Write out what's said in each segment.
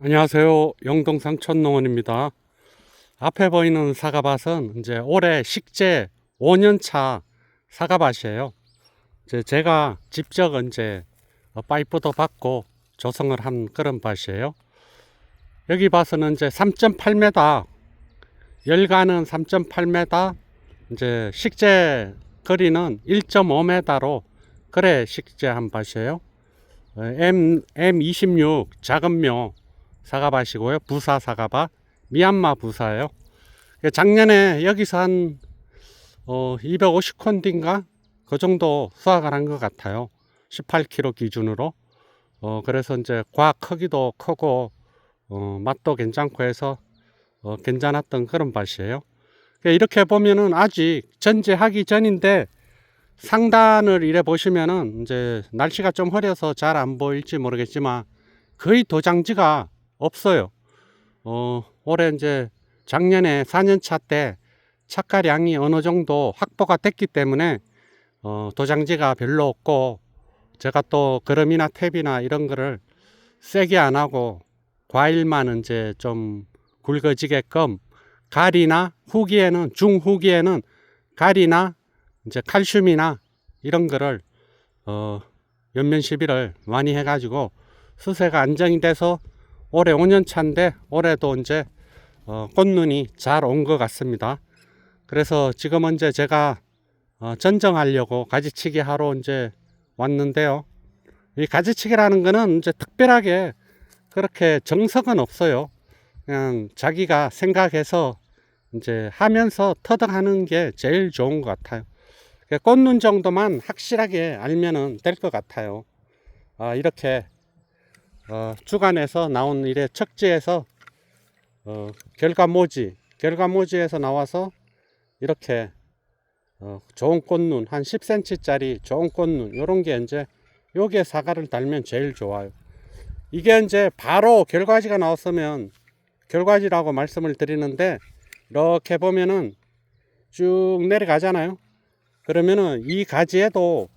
안녕하세요. 영동상 천농원입니다. 앞에 보이는 사과밭은 이제 올해 식재 5년차 사과밭이에요. 이제 제가 직접 이제 파이프도 받고 조성을 한 그런 밭이에요. 여기 밭은 이제 3.8m, 열가는 3.8m, 이제 식재 거리는 1.5m로 그래 식재한 밭이에요. 어, M, M26 작은 묘 사과밭이고요. 부사 사과밭. 미얀마 부사예요. 작년에 여기서 한 어, 250콘디인가 그 정도 수확을 한 것 같아요. 18kg 기준으로. 어, 그래서 이제 과학 크기도 크고 어, 맛도 괜찮고 해서 어, 괜찮았던 그런 밭이에요. 그러니까 이렇게 보면은 아직 전제하기 전인데 상단을 이래 보시면은 이제 날씨가 좀 흐려서 잘 안 보일지 모르겠지만 거의 도장지가 없어요. 어, 올해 이제 작년에 4년차 때 착가량이 어느 정도 확보가 됐기 때문에 어, 도장지가 별로 없고 제가 또 그름이나 탭이나 이런 거를 세게 안 하고 과일만 이제 좀 굵어지게끔 가리나 후기에는 중후기에는 가리나 이제 칼슘이나 이런 거를 어 연면 시비를 많이 해가지고 수세가 안정이 돼서 올해 5년 차인데 올해도 이제 어, 꽃눈이 잘 온 것 같습니다. 그래서 지금 이제 제가 어, 전정하려고 가지치기 하러 이제 왔는데요. 이 가지치기라는 거는 이제 특별하게 그렇게 정석은 없어요. 그냥 자기가 생각해서 이제 하면서 터득하는 게 제일 좋은 것 같아요. 꽃눈 정도만 확실하게 알면은 될 것 같아요. 아, 이렇게 어, 주간에서 나온 이래 척지에서 어, 결과모지 결과모지에서 나와서 이렇게 어, 좋은 꽃눈 한 10cm 짜리 좋은 꽃눈 요런 게 이제 요게 사과를 달면 제일 좋아요. 이게 이제 바로 결과지가 나왔으면 결과지라고 말씀을 드리는데 이렇게 보면은 쭉 내려가잖아요. 그러면은 이 가지에도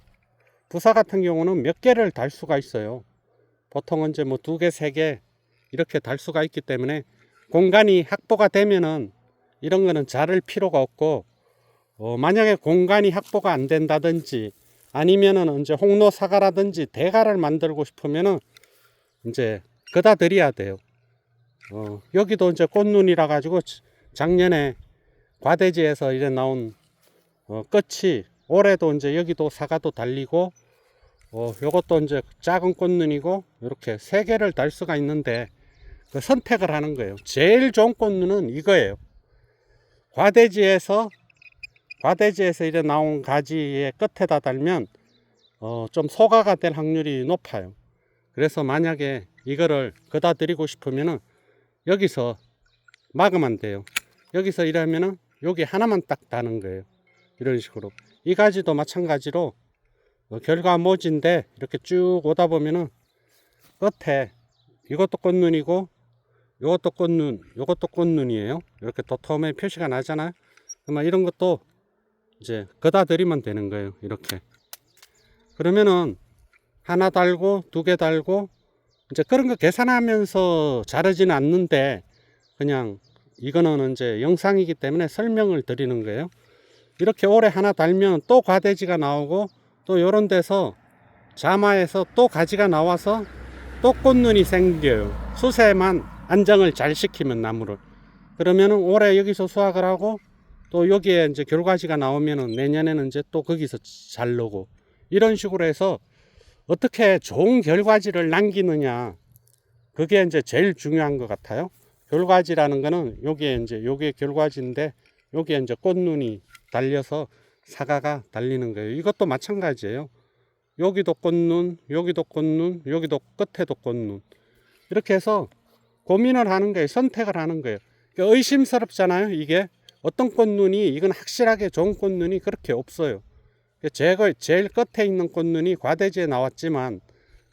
부사 같은 경우는 몇 개를 달 수가 있어요 보통은 이제 뭐 두 개, 세 개 이렇게 달 수가 있기 때문에 공간이 확보가 되면은 이런 거는 자를 필요가 없고 어, 만약에 공간이 확보가 안 된다든지 아니면은 이제 홍로 사과라든지 대가를 만들고 싶으면은 이제 그다 드려야 돼요. 어, 여기도 이제 꽃눈이라 가지고 작년에 과대지에서 이제 나온 어, 끝이 올해도 이제 여기도 사과도 달리고 어, 요것도 이제 작은 꽃눈이고 이렇게 세 개를 달 수가 있는데 그 선택을 하는 거예요. 제일 좋은 꽃눈은 이거예요. 과대지에서 과대지에서 이제 나온 가지의 끝에다 달면 어, 좀 소가가 될 확률이 높아요. 그래서 만약에 이거를 그다 드리고 싶으면은 여기서 막으면 돼요. 여기서 이러면은 여기 하나만 딱 다는 거예요. 이런 식으로. 이 가지도 마찬가지로 어, 결과 모지인데 이렇게 쭉 오다 보면은 끝에 이것도 꽃눈이고 이것도 꽃눈 이것도 꽃눈이에요. 이렇게 도톰에 표시가 나잖아요 그러면 이런 것도 이제 거다 드리면 되는 거예요 이렇게. 그러면은 하나 달고 두 개 달고 이제 그런 거 계산하면서 자르지는 않는데 그냥 이거는 이제 영상이기 때문에 설명을 드리는 거예요. 이렇게 오래 하나 달면 또 과대지가 나오고 또 요런 데서 자마에서 또 가지가 나와서 또 꽃눈이 생겨요. 수세만 안정을 잘 시키면 나무를. 그러면은 올해 여기서 수확을 하고 또 여기에 이제 결과지가 나오면은 내년에는 이제 또 거기서 잘 나고 이런 식으로 해서 어떻게 좋은 결과지를 남기느냐 그게 이제 제일 중요한 것 같아요. 결과지라는 거는 여기에 이제 여기에 결과지인데 여기에 이제 꽃눈이 달려서 사과가 달리는 거예요. 이것도 마찬가지예요. 여기도 꽃눈, 여기도 꽃눈, 여기도 끝에도 꽃눈. 이렇게 해서 고민을 하는 거예요. 선택을 하는 거예요. 그러니까 의심스럽잖아요. 이게 어떤 꽃눈이 이건 확실하게 좋은 꽃눈이 그렇게 없어요. 그러니까 제가 제일 끝에 있는 꽃눈이 과대지에 나왔지만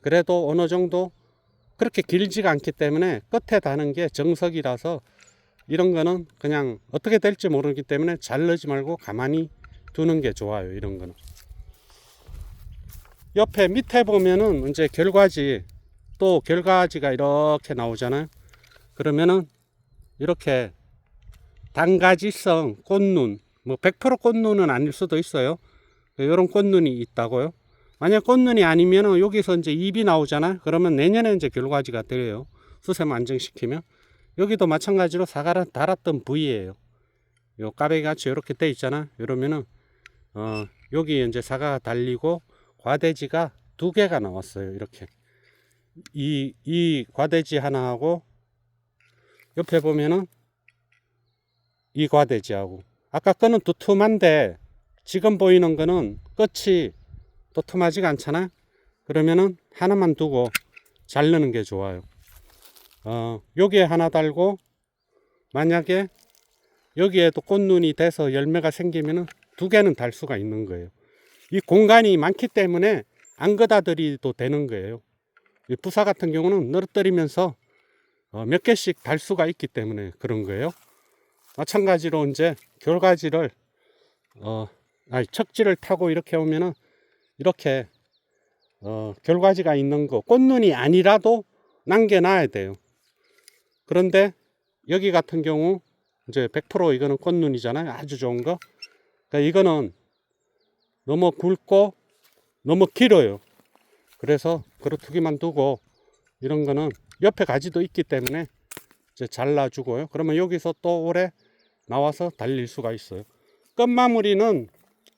그래도 어느 정도 그렇게 길지가 않기 때문에 끝에 다는 게 정석이라서 이런 거는 그냥 어떻게 될지 모르기 때문에 잘 넣지 말고 가만히 두는 게 좋아요. 이런 거는. 옆에 밑에 보면은 이제 결과지 또 결과지가 이렇게 나오잖아요. 그러면은 이렇게 단가지성 꽃눈, 뭐 100% 꽃눈은 아닐 수도 있어요. 이런 꽃눈이 있다고요. 만약 꽃눈이 아니면은 여기서 이제 잎이 나오잖아요. 그러면 내년에 이제 결과지가 돼요. 수세만 안정시키면 여기도 마찬가지로 사과를 달았던 부위예요. 요 까베기 같이 이렇게 돼 있잖아. 이러면은 어 여기 이제 사과가 달리고 과대지가 두 개가 나왔어요. 이렇게 이 이 과대지 하나하고 옆에 보면은 이 과대지하고 아까 거는 두툼한데 지금 보이는 거는 끝이 두툼하지가 않잖아. 그러면은 하나만 두고 자르는 게 좋아요. 어, 여기에 하나 달고 만약에 여기에도 꽃눈이 돼서 열매가 생기면은 두 개는 달 수가 있는 거예요. 이 공간이 많기 때문에 안 걷어들이도 되는 거예요. 이 부사 같은 경우는 늘어뜨리면서 어, 몇 개씩 달 수가 있기 때문에 그런 거예요. 마찬가지로 이제 결과지를 어, 아니 척지를 타고 이렇게 오면은 이렇게 어, 결과지가 있는 거 꽃눈이 아니라도 남겨놔야 돼요. 그런데 여기 같은 경우 이제 100% 이거는 꽃눈이잖아요. 아주 좋은 거. 그러니까 이거는 너무 굵고 너무 길어요. 그래서 그렇두기만 두고 이런 거는 옆에 가지도 있기 때문에 이제 잘라주고요. 그러면 여기서 또 오래 나와서 달릴 수가 있어요. 끝 마무리는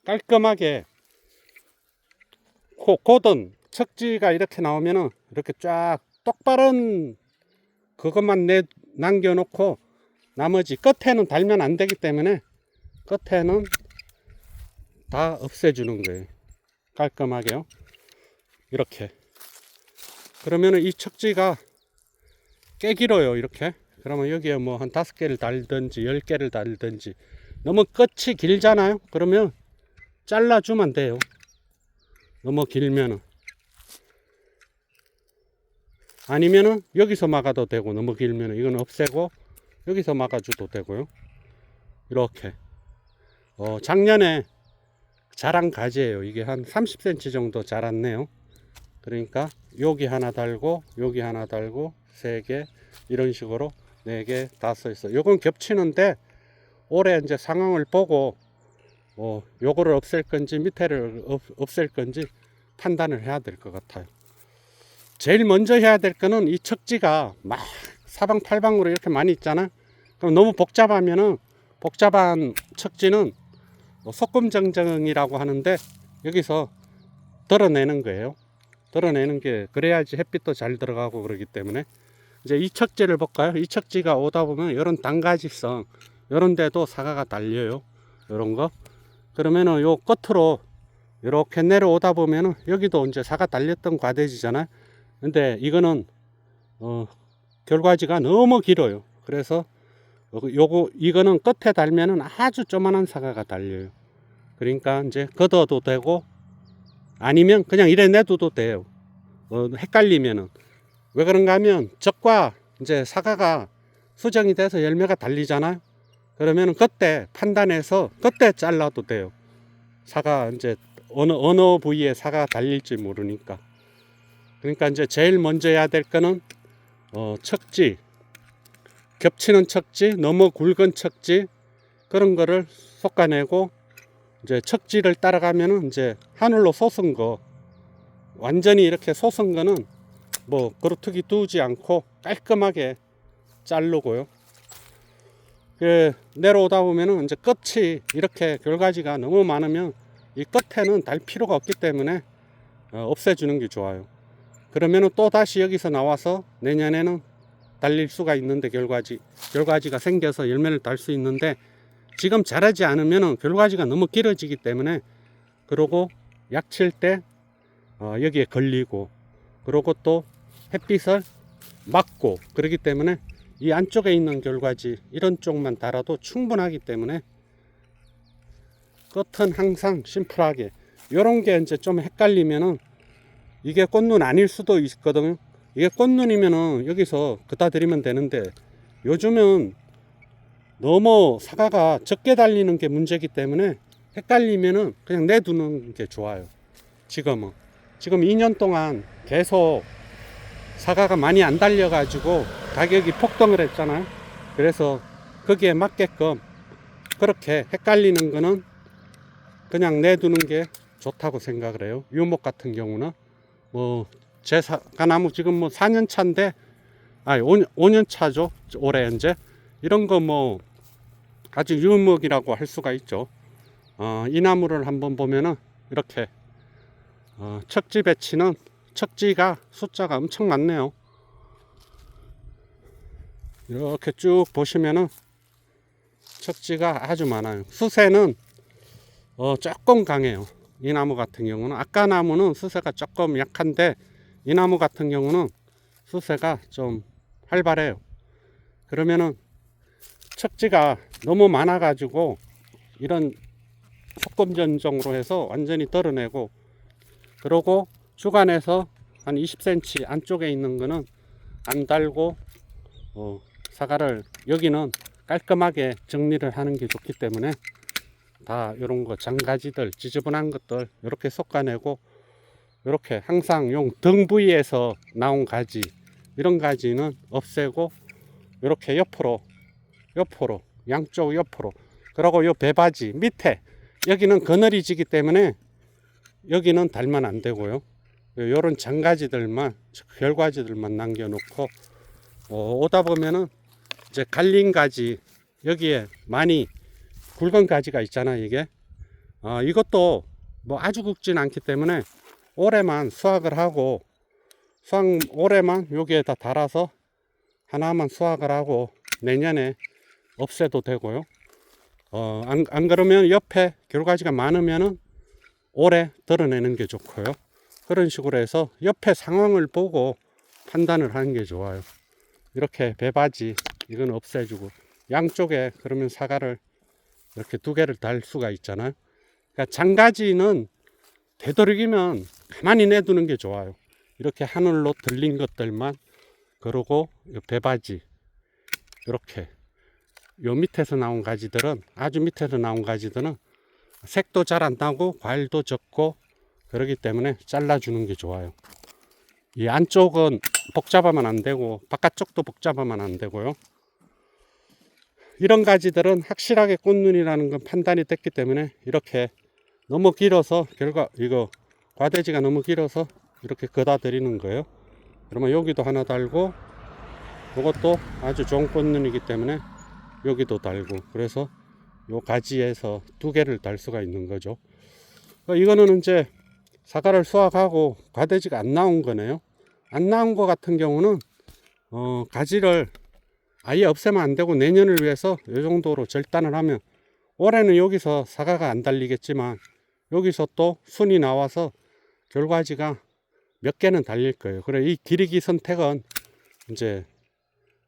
깔끔하게 고, 고든 척지가 이렇게 나오면은 이렇게 쫙 똑바른 그것만 내 남겨놓고 나머지 끝에는 달면 안 되기 때문에 끝에는 다 없애주는 거예요. 깔끔하게요. 이렇게. 그러면 은 이 척지가 꽤 길어요. 이렇게. 그러면 여기에 뭐 한 다섯 개를 달든지 열 개를 달든지 너무 끝이 길잖아요. 그러면 잘라주면 돼요. 너무 길면은. 아니면은 여기서 막아도 되고 너무 길면은 이건 없애고 여기서 막아줘도 되고요. 이렇게. 어, 작년에 자란 가지예요. 이게 한 30cm 정도 자랐네요. 그러니까 여기 하나 달고 여기 하나 달고 세 개 이런 식으로 네 개 다 써 있어. 요건 겹치는데 올해 이제 상황을 보고 뭐 요거를 없앨 건지 밑에를 없, 없앨 건지 판단을 해야 될 것 같아요. 제일 먼저 해야 될 거는 이 척지가 막 사방팔방으로 이렇게 많이 있잖아. 그럼 너무 복잡하면은 복잡한 척지는 뭐 소금정정이라고 하는데 여기서 덜어내는 거예요. 덜어내는 게 그래야지 햇빛도 잘 들어가고 그러기 때문에 이제 이 척지를 볼까요? 이 척지가 오다 보면 이런 단가지성 이런 데도 사과가 달려요. 이런 거. 그러면은 요 끝으로 이렇게 내려오다 보면은 여기도 이제 사과 달렸던 과대지잖아요. 근데 이거는 어 결과지가 너무 길어요. 그래서 요거 이거는 끝에 달면은 아주 조만한 사과가 달려요. 그러니까 이제 걷어도 되고 아니면 그냥 이래 내둬도 돼요. 어, 헷갈리면은 왜 그런가 하면 적과 이제 사과가 수정이 돼서 열매가 달리잖아요. 그러면은 그때 판단해서 그때 잘라도 돼요. 사과 이제 어느 어느 부위에 사과 달릴지 모르니까. 그러니까 이제 제일 먼저 해야 될 거는 어, 척지 겹치는 척지, 너무 굵은 척지 그런 거를 솎아내고 이제 척지를 따라가면은 이제 하늘로 솟은 거 완전히 이렇게 솟은 거는 뭐 그루트기 두지 않고 깔끔하게 자르고요. 그 내려오다 보면은 이제 끝이 이렇게 결과지가 너무 많으면 이 끝에는 달 필요가 없기 때문에 어, 없애주는 게 좋아요. 그러면은 또 다시 여기서 나와서 내년에는 달릴 수가 있는데 결과지 결과지가 생겨서 열매를 달 수 있는데 지금 자라지 않으면 결과지가 너무 길어지기 때문에 그러고 약칠 때 어, 여기에 걸리고 그러고 또 햇빛을 막고 그러기 때문에 이 안쪽에 있는 결과지 이런 쪽만 달아도 충분하기 때문에 끝은 항상 심플하게 이런 게 이제 좀 헷갈리면은 이게 꽃눈 아닐 수도 있거든요. 이게 꽃눈이면은 여기서 그다 드리면 되는데 요즘은 너무 사과가 적게 달리는 게 문제이기 때문에 헷갈리면은 그냥 내두는 게 좋아요. 지금은. 지금 2년 동안 계속 사과가 많이 안 달려가지고 가격이 폭등을 했잖아요. 그래서 거기에 맞게끔 그렇게 헷갈리는 거는 그냥 내두는 게 좋다고 생각을 해요. 유목 같은 경우는 뭐 제 사과나무 지금 뭐 4년 차인데 아니 5년, 5년 차죠. 올해 현재 이런 거 뭐 아주 유목이라고 할 수가 있죠. 어, 이 나무를 한번 보면은 이렇게 어, 척지 배치는 척지가 숫자가 엄청 많네요. 이렇게 쭉 보시면은 척지가 아주 많아요. 수세는 어, 조금 강해요. 이 나무 같은 경우는 아까 나무는 수세가 조금 약한데 이 나무 같은 경우는 수세가 좀 활발해요. 그러면은 척지가 너무 많아 가지고 이런 소금 전종으로 해서 완전히 덜어내고 그러고 주간에서 한 20cm 안쪽에 있는 거는 안 달고 어, 사과를 여기는 깔끔하게 정리를 하는 게 좋기 때문에 다 이런 거 장가지들 지저분한 것들 이렇게 솎아내고 이렇게 항상 용 등 부위에서 나온 가지 이런 가지는 없애고 이렇게 옆으로 옆으로 양쪽 옆으로 그리고 요 배바지 밑에 여기는 그늘이 지기 때문에 여기는 달면 안 되고요. 요런 장가지들만 결과지들만 남겨놓고 어, 오다 보면은 이제 갈린 가지 여기에 많이 굵은 가지가 있잖아 이게. 어, 이것도 뭐 아주 굵진 않기 때문에 올해만 수확을 하고 수확 올해만 여기에다 달아서 하나만 수확을 하고 내년에 없애도 되고요. 어, 안, 안 그러면 옆에 결과지가 많으면은 올해 덜어내는 게 좋고요. 그런 식으로 해서 옆에 상황을 보고 판단을 하는 게 좋아요. 이렇게 배바지 이건 없애주고 양쪽에 그러면 사과를 이렇게 두 개를 달 수가 있잖아요. 그러니까 장가지는 되도록이면 가만히 내두는 게 좋아요. 이렇게 하늘로 들린 것들만 그러고 요 배바지 이렇게 요 밑에서 나온 가지들은 아주 밑에서 나온 가지들은 색도 잘 안 나고 과일도 적고 그러기 때문에 잘라주는 게 좋아요. 이 안쪽은 복잡하면 안 되고 바깥쪽도 복잡하면 안 되고요. 이런 가지들은 확실하게 꽃눈이라는 건 판단이 됐기 때문에 이렇게 너무 길어서 결과 이거 과대지가 너무 길어서 이렇게 걷어 드리는 거예요. 그러면 여기도 하나 달고 이것도 아주 좋은 꽃눈이기 때문에 여기도 달고 그래서 요 가지에서 두 개를 달 수가 있는 거죠. 그러니까 이거는 이제 사과를 수확하고 과대지가 안 나온 거네요. 안 나온 거 같은 경우는 어, 가지를 아예 없애면 안 되고 내년을 위해서 이 정도로 절단을 하면 올해는 여기서 사과가 안 달리겠지만 여기서 또 순이 나와서 결과지가 몇 개는 달릴 거예요. 그래 이 기르기 선택은 이제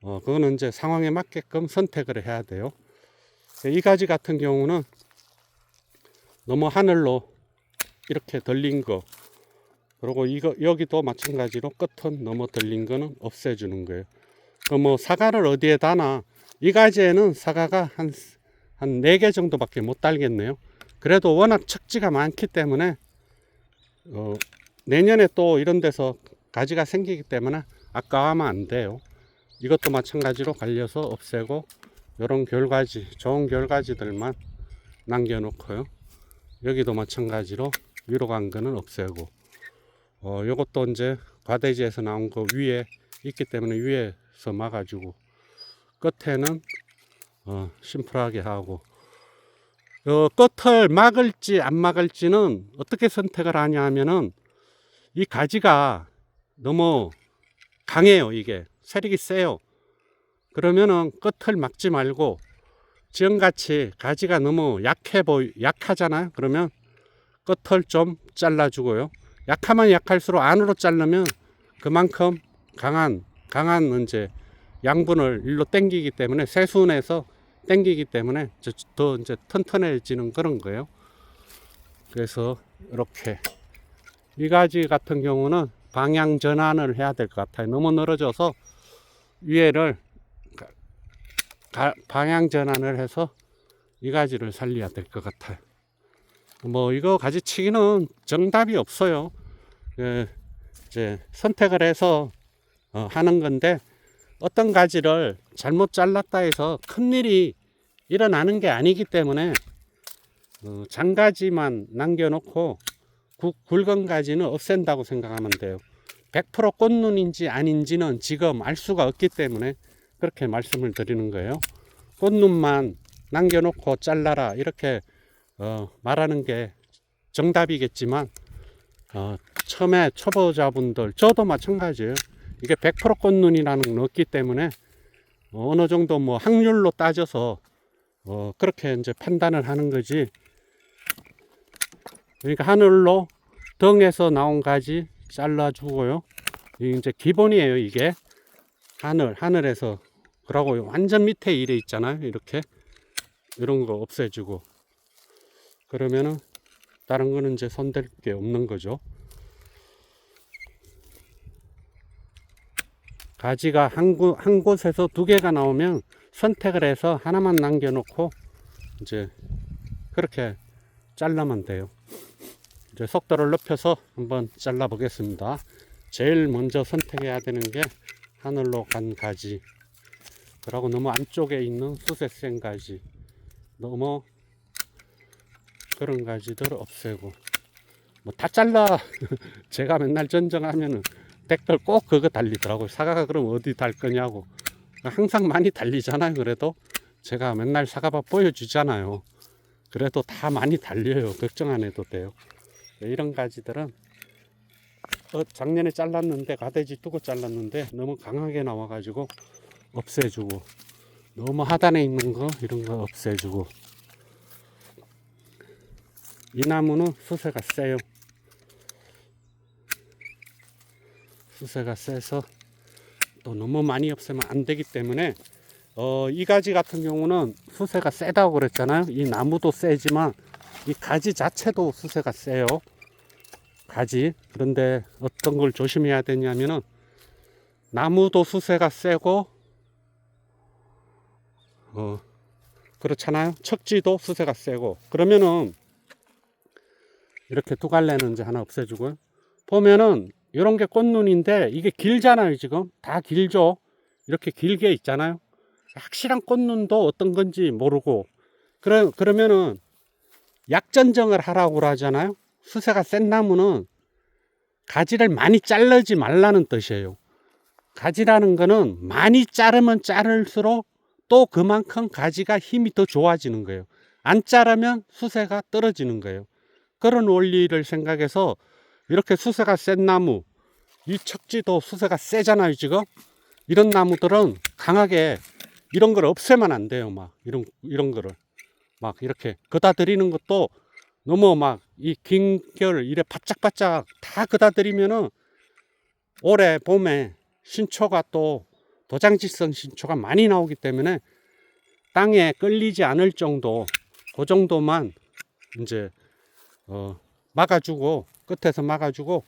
어 그거는 이제 상황에 맞게끔 선택을 해야 돼요. 이 가지 같은 경우는 너무 하늘로 이렇게 들린 거 그리고 이거 여기도 마찬가지로 끝은 너무 들린 거는 없애주는 거예요. 그 뭐 사과를 어디에 다나 이 가지에는 사과가 한 한 네 개 정도밖에 못 달겠네요. 그래도 워낙 척지가 많기 때문에 어, 내년에 또 이런 데서 가지가 생기기 때문에 아까워하면 안 돼요. 이것도 마찬가지로 갈려서 없애고 이런 결과지 좋은 결과지들만 남겨놓고요. 여기도 마찬가지로 위로 간 거는 없애고 어, 요것도 이제 과대지에서 나온 거 위에 있기 때문에 위에서 막아주고 끝에는 어, 심플하게 하고 어, 끝을 막을지 안 막을지는 어떻게 선택을 하냐 하면은 이 가지가 너무 강해요 이게. 세력이 세요. 그러면은 끝을 막지 말고 지금같이 가지가 너무 약해 보이 약하잖아요. 그러면 끝을 좀 잘라주고요. 약하면 약할수록 안으로 자르면 그만큼 강한 강한 이제 양분을 일로 땡기기 때문에 세순에서 땡기기 때문에 저- 더 이제 튼튼해지는 그런 거예요. 그래서 이렇게 이 가지 같은 경우는 방향 전환을 해야 될 것 같아요. 너무 늘어져서 위에를 방향 전환을 해서 이 가지를 살려야 될 것 같아요. 뭐 이거 가지치기는 정답이 없어요. 예, 이제 선택을 해서 어, 하는 건데 어떤 가지를 잘못 잘랐다 해서 큰일이 일어나는 게 아니기 때문에 어, 장가지만 남겨놓고 구- 굵은 가지는 없앤다고 생각하면 돼요. 100% 꽃눈인지 아닌지는 지금 알 수가 없기 때문에 그렇게 말씀을 드리는 거예요. 꽃눈만 남겨놓고 잘라라 이렇게 어, 말하는 게 정답이겠지만 어, 처음에 초보자분들 저도 마찬가지예요. 이게 100% 꽃눈이라는 건 없기 때문에 어느 정도 뭐 확률로 따져서 어, 그렇게 이제 판단을 하는 거지. 그러니까 하늘로 등에서 나온 가지 잘라주고요. 이제 기본이에요. 이게 하늘 하늘에서 그러고 완전 밑에 이래 있잖아요. 이렇게 이런 거 없애주고 그러면은 다른 거는 이제 손댈 게 없는 거죠. 가지가 한, 곳, 한 곳에서 두 개가 나오면 선택을 해서 하나만 남겨놓고 이제 그렇게 잘라면 돼요. 이제 속도를 높여서 한번 잘라 보겠습니다. 제일 먼저 선택해야 되는 게 하늘로 간 가지. 그리고 너무 안쪽에 있는 수세생 가지. 너무 그런 가지들 없애고. 뭐 다 잘라. 제가 맨날 전정하면은 댓글 꼭 그거 달리더라고요. 사과가 그럼 어디 달 거냐고. 항상 많이 달리잖아요. 그래도 제가 맨날 사과밥 보여주잖아요. 그래도 다 많이 달려요. 걱정 안 해도 돼요. 네, 이런 가지들은 어, 작년에 잘랐는데 가대지 두고 잘랐는데 너무 강하게 나와가지고 없애주고 너무 하단에 있는 거 이런 거 없애주고 이 나무는 수세가 세요. 수세가 세서 또 너무 많이 없애면 안 되기 때문에 어, 이 가지 같은 경우는 수세가 세다고 그랬잖아요. 이 나무도 세지만 이 가지 자체도 수세가 세요. 가지. 그런데 어떤 걸 조심해야 되냐면은 나무도 수세가 세고 어 그렇잖아요. 척지도 수세가 세고 그러면은 이렇게 두 갈래는 이제 하나 없애주고요. 보면은 이런 게 꽃눈인데 이게 길잖아요. 지금 다 길죠. 이렇게 길게 있잖아요. 확실한 꽃눈도 어떤 건지 모르고 그러, 그러면은 약전정을 하라고 하잖아요. 수세가 센 나무는 가지를 많이 자르지 말라는 뜻이에요. 가지라는 거는 많이 자르면 자를수록 또 그만큼 가지가 힘이 더 좋아지는 거예요. 안 자르면 수세가 떨어지는 거예요. 그런 원리를 생각해서 이렇게 수세가 센 나무, 이 척지도 수세가 세잖아요, 지금. 이런 나무들은 강하게 이런 걸 없애면 안 돼요, 막. 이런, 이런 거를. 막 이렇게 그다 드리는 것도 너무 막 이 긴 결 이래 바짝바짝 다 그다 드리면은 올해 봄에 신초가 또 도장지성 신초가 많이 나오기 때문에 땅에 끌리지 않을 정도 그 정도만 이제 어 막아주고 끝에서 막아주고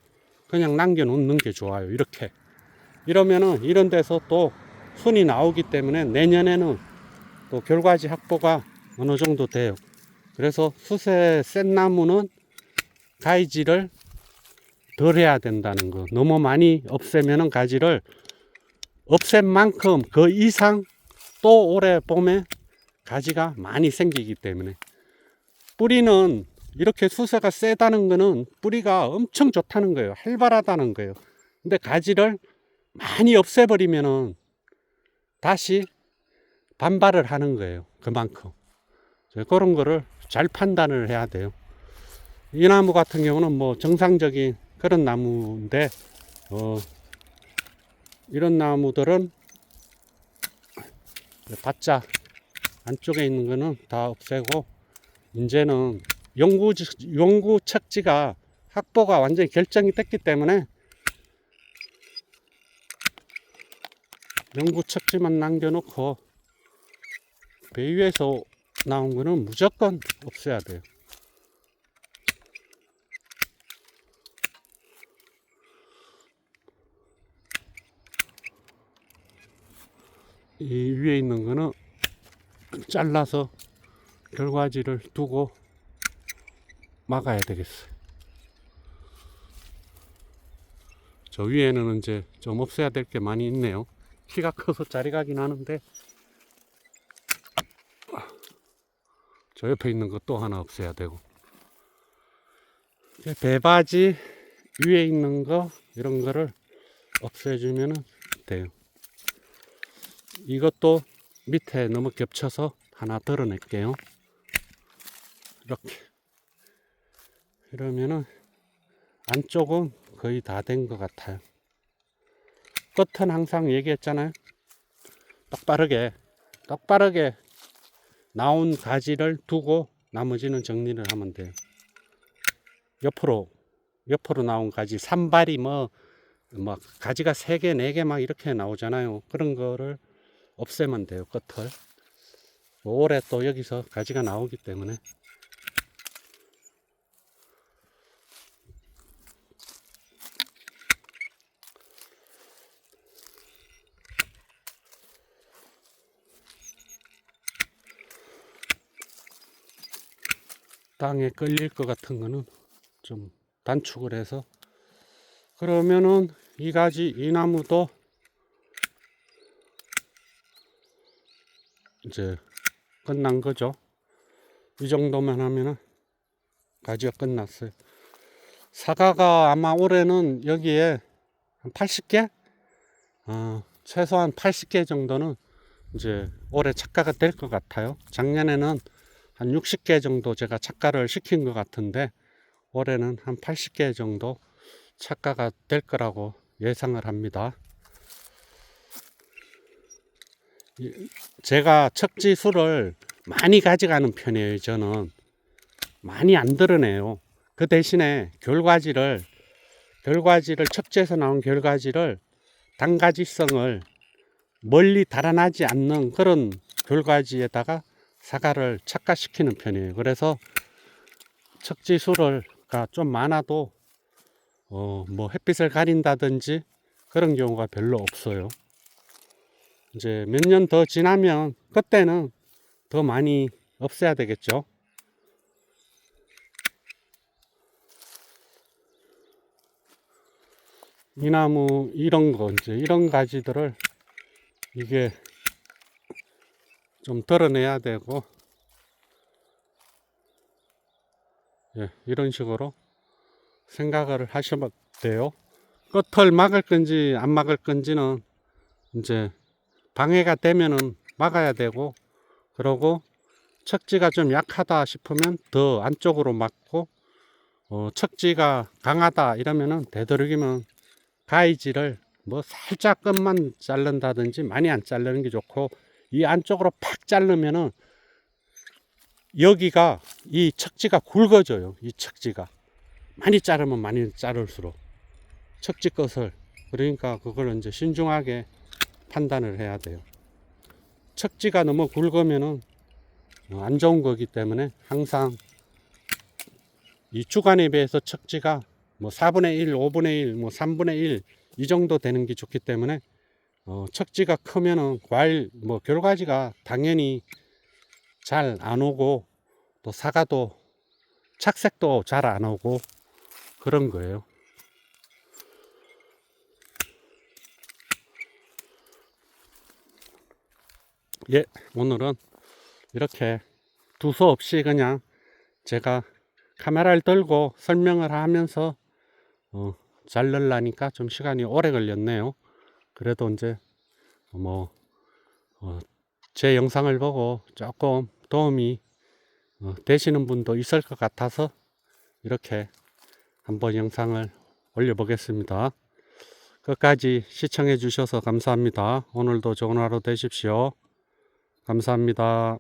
그냥 남겨놓는 게 좋아요 이렇게 이러면은 이런 데서 또 순이 나오기 때문에 내년에는 또 결과지 확보가 어느 정도 돼요. 그래서 수세 센 나무는 가지를 덜 해야 된다는 거. 너무 많이 없애면은 가지를 없앤 만큼 그 이상 또 올해 봄에 가지가 많이 생기기 때문에 뿌리는 이렇게 수세가 세다는 거는 뿌리가 엄청 좋다는 거예요. 활발하다는 거예요. 근데 가지를 많이 없애버리면은 다시 반발을 하는 거예요. 그만큼. 그런 거를 잘 판단을 해야 돼요. 이 나무 같은 경우는 뭐 정상적인 그런 나무인데, 어, 이런 나무들은 바짝 안쪽에 있는 거는 다 없애고, 이제는 연구, 연구 척지가 확보가 완전히 결정이 됐기 때문에 연구 척지만 남겨놓고 배 위에서 나온 거는 무조건 없애야 돼요. 이 위에 있는 거는 잘라서 결과지를 두고 막아야 되겠어요. 저 위에는 이제 좀 없애야 될 게 많이 있네요. 키가 커서 자리 가긴 하는데 저 옆에 있는 거또 하나 없애야 되고 배바지 위에 있는 거 이런 거를 없애주면 돼요. 이것도 밑에 너무 겹쳐서 하나 덜어낼게요. 이렇게 이러면은 안쪽은 거의 다 된 것 같아요. 끝은 항상 얘기했잖아요. 똑바르게 똑바르게 나온 가지를 두고 나머지는 정리를 하면 돼요. 옆으로 옆으로 나온 가지 산발이 뭐, 뭐 가지가 세 개, 네개막 이렇게 나오잖아요. 그런 거를 없애면 돼요. 끝을. 뭐 올해 또 여기서 가지가 나오기 때문에 땅에 끌릴 것 같은 거는 좀 단축을 해서 그러면은 이 가지 이 나무도 이제 끝난 거죠. 이 정도만 하면은 가지가 끝났어요. 사과가 아마 올해는 여기에 한 80개? 어, 최소한 80개 정도는 이제 올해 착가가 될 것 같아요. 작년에는 한 60개 정도 제가 착가를 시킨 것 같은데 올해는 한 80개 정도 착가가 될 거라고 예상을 합니다. 이- 제가 척지 수를 많이 가져가는 편이에요. 저는 많이 안 드러내요. 그 대신에 결과지를 결과지를 척지에서 나온 결과지를 단가지성을 멀리 달아나지 않는 그런 결과지에다가 사과를 착가시키는 편이에요. 그래서 척지 수를가 좀 많아도 어, 뭐 햇빛을 가린다든지 그런 경우가 별로 없어요. 이제 몇 년 더 지나면 그때는 더 많이 없애야 되겠죠. 이 나무 이런 거 이제 이런 가지들을 이게 좀 덜어내야 되고 예, 이런 식으로 생각을 하시면 돼요. 끝을 막을 건지 안 막을 건지는 이제 방해가 되면은 막아야 되고 그러고 척지가 좀 약하다 싶으면 더 안쪽으로 막고 어, 척지가 강하다 이러면은 되도록이면 가위질을 뭐 살짝 끝만 자른다든지 많이 안 자르는 게 좋고 이 안쪽으로 팍 자르면은 여기가 이 척지가 굵어져요. 이 척지가 많이 자르면 많이 자를수록 척지 것을 그러니까 그걸 이제 신중하게 판단을 해야 돼요. 척지가 너무 굵으면은 어, 안 좋은 거기 때문에 항상 이 주간에 비해서 척지가 뭐 4분의 1, 5분의 1, 뭐 3분의 1 이 정도 되는 게 좋기 때문에 어, 척지가 크면은 과일 뭐 결과지가 당연히 잘 안 오고 또 사과도 착색도 잘 안 오고 그런 거예요. 예, 오늘은 이렇게 두서 없이 그냥 제가 카메라를 들고 설명을 하면서 어, 자르려니까 좀 시간이 오래 걸렸네요. 그래도 이제 뭐, 어, 제 영상을 보고 조금 도움이 어, 되시는 분도 있을 것 같아서 이렇게 한번 영상을 올려보겠습니다. 끝까지 시청해 주셔서 감사합니다. 오늘도 좋은 하루 되십시오. 감사합니다.